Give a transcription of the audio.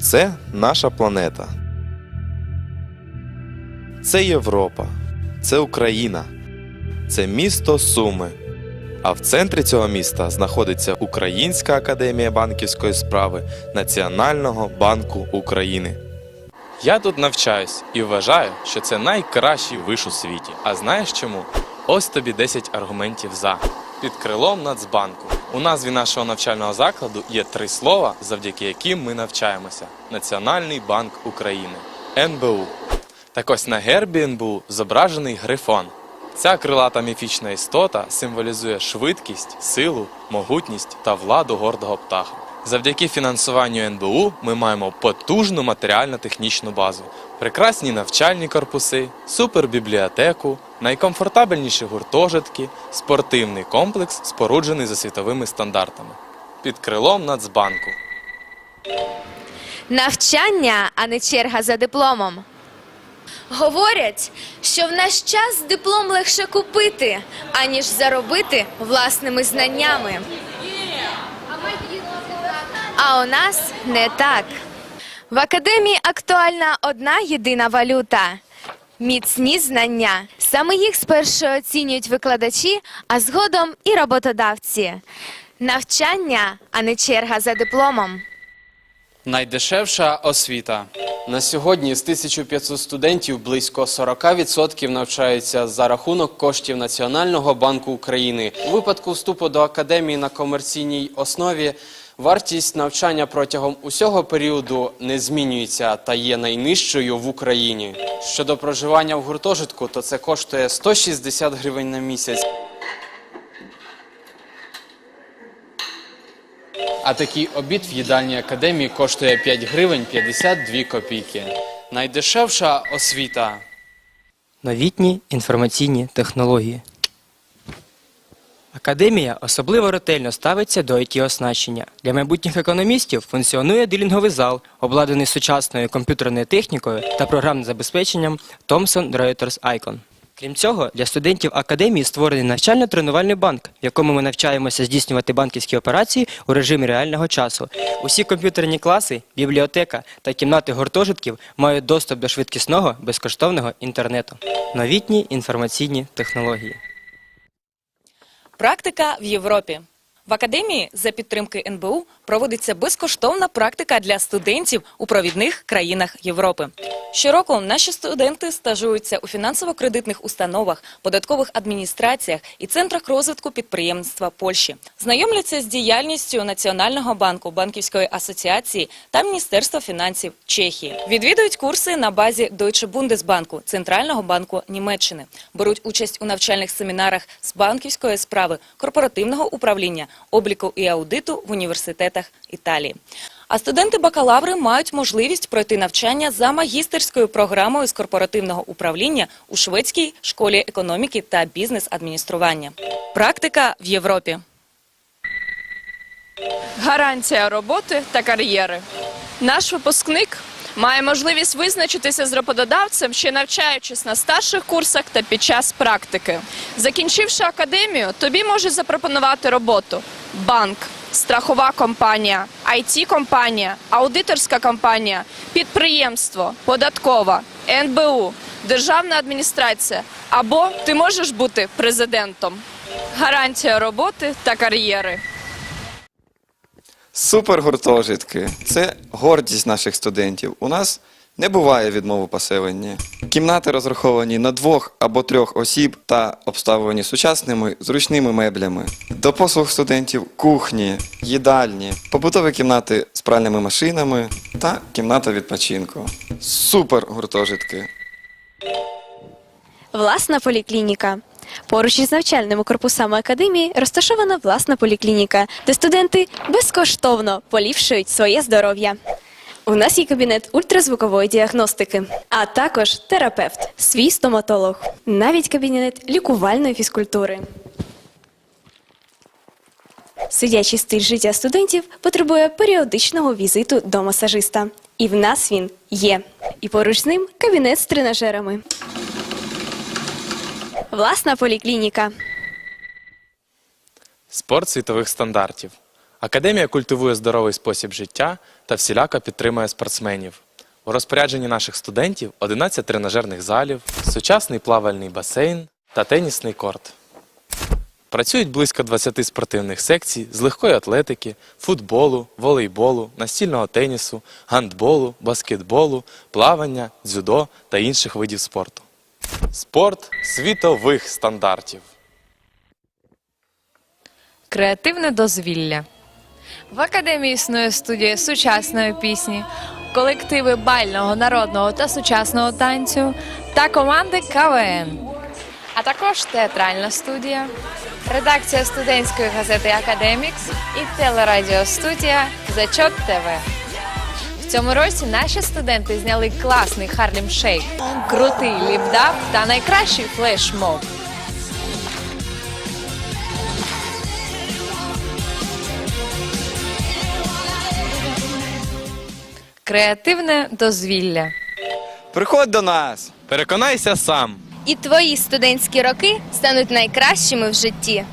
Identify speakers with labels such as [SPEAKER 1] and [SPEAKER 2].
[SPEAKER 1] Це наша планета. Це Європа. Це Україна. Це місто Суми. А в центрі цього міста знаходиться Українська академія банківської справи Національного банку України. Я тут навчаюсь і вважаю, що це найкращий виш у світі. А знаєш чому? Ось тобі 10 аргументів за. Під крилом Нацбанку. У назві нашого навчального закладу є три слова, завдяки яким ми навчаємося: Національний банк України НБУ. Так ось на гербі НБУ зображений грифон. Ця крилата міфічна істота символізує швидкість, силу, могутність та владу гордого птаха. Завдяки фінансуванню НБУ ми маємо потужну матеріально-технічну базу, прекрасні навчальні корпуси, супербібліотеку, найкомфортабельніші гуртожитки, спортивний комплекс, споруджений за світовими стандартами. Під крилом Нацбанку.
[SPEAKER 2] Навчання, а не черга за дипломом. Говорять, що в наш час диплом легше купити, аніж заробити власними знаннями. А у нас не так. В академії актуальна одна єдина валюта міцні знання. Саме їх спершу оцінюють викладачі, а згодом і роботодавці. Навчання, а не черга за дипломом.
[SPEAKER 3] Найдешевша освіта. На сьогодні з 1500 студентів близько 40% навчаються за рахунок коштів Національного банку України. У випадку вступу до академії на комерційній основі вартість навчання протягом усього періоду не змінюється та є найнижчою в Україні. Щодо проживання в гуртожитку, то це коштує 160 гривень на місяць. А такий обід в їдальній академії коштує 5 гривень 52 копійки. Найдешевша освіта.
[SPEAKER 4] Новітні інформаційні технології. Академія особливо ретельно ставиться до it оснащення. Для майбутніх економістів функціонує дилінговий зал, обладнаний сучасною комп'ютерною технікою та програмним забезпеченням Thomson Reuters Icon. Крім цього, для студентів академії створений навчально-тренувальний банк, в якому ми навчаємося здійснювати банківські операції у режимі реального часу. Усі комп'ютерні класи, бібліотека та кімнати гуртожитків мають доступ до швидкісного безкоштовного інтернету. Новітні інформаційні технології.
[SPEAKER 5] Практика в Європі. В академії за підтримки НБУ проводиться безкоштовна практика для студентів у провідних країнах Європи. Щороку наші студенти стажуються у фінансово-кредитних установах, податкових адміністраціях і центрах розвитку підприємництва Польщі. Знайомляться з діяльністю Національного банку, банківської асоціації та Міністерства фінансів Чехії. Відвідують курси на базі Deutsche Bundesbank, Центрального банку Німеччини. Беруть участь у навчальних семінарах з банківської справи, корпоративного управління, обліку і аудиту в університетах Італії. А студенти-бакалаври мають можливість пройти навчання за магістерською програмою з корпоративного управління у шведській школі економіки та бізнес-адміністрування. Практика в Європі.
[SPEAKER 6] Гарантія роботи та кар'єри. Наш випускник має можливість визначитися з роботодавцем, ще навчаючись на старших курсах та під час практики. Закінчивши академію, тобі можуть запропонувати роботу банк, страхова компанія, it компанія аудиторська компанія, підприємство, податкова, НБУ, державна адміністрація або ти можеш бути президентом. Гарантія роботи та кар'єри.
[SPEAKER 7] Супергуртожитки це гордість наших студентів. У нас не буває відмови поселення. Кімнати розраховані на двох або трьох осіб та обставлені сучасними зручними меблями. До послуг студентів кухні, їдальні, побутові кімнати з пральними машинами та кімната відпочинку. Супергуртожитки.
[SPEAKER 8] Власна поліклініка. Поруч із навчальними корпусами академії розташована власна поліклініка, де студенти безкоштовно поліпшують своє здоров'я. У нас є кабінет ультразвукової діагностики, а також терапевт, свій стоматолог, навіть кабінет лікувальної фізкультури. Сидячий стиль життя студентів потребує періодичного візиту до масажиста. І в нас він є. І поруч з ним кабінет з тренажерами. Власна поліклініка.
[SPEAKER 1] спорт світових стандартів. Академія культивує здоровий спосіб життя та всіляко підтримує спортсменів. У розпорядженні наших студентів 11 тренажерних залів, сучасний плавальний басейн та тенісний корт. Працюють близько 20 спортивних секцій з легкої атлетики, футболу, волейболу, настільного тенісу, гандболу, баскетболу, плавання, дзюдо та інших видів спорту. Спорт світових стандартів.
[SPEAKER 9] Креативне дозвілля. В академії існує студія сучасної пісні, колективи бального, народного та сучасного танцю та команди КВН. А також театральна студія, редакція студентської газети Академікс і телерадіостудія Зачот ТВ. В цьому році наші студенти зняли класний Харлім Шейк, крутий ліпдап та найкращий флешмоб. Креативне дозвілля.
[SPEAKER 7] Приходь до нас!
[SPEAKER 1] Переконайся сам.
[SPEAKER 2] І твої студентські роки стануть найкращими в житті.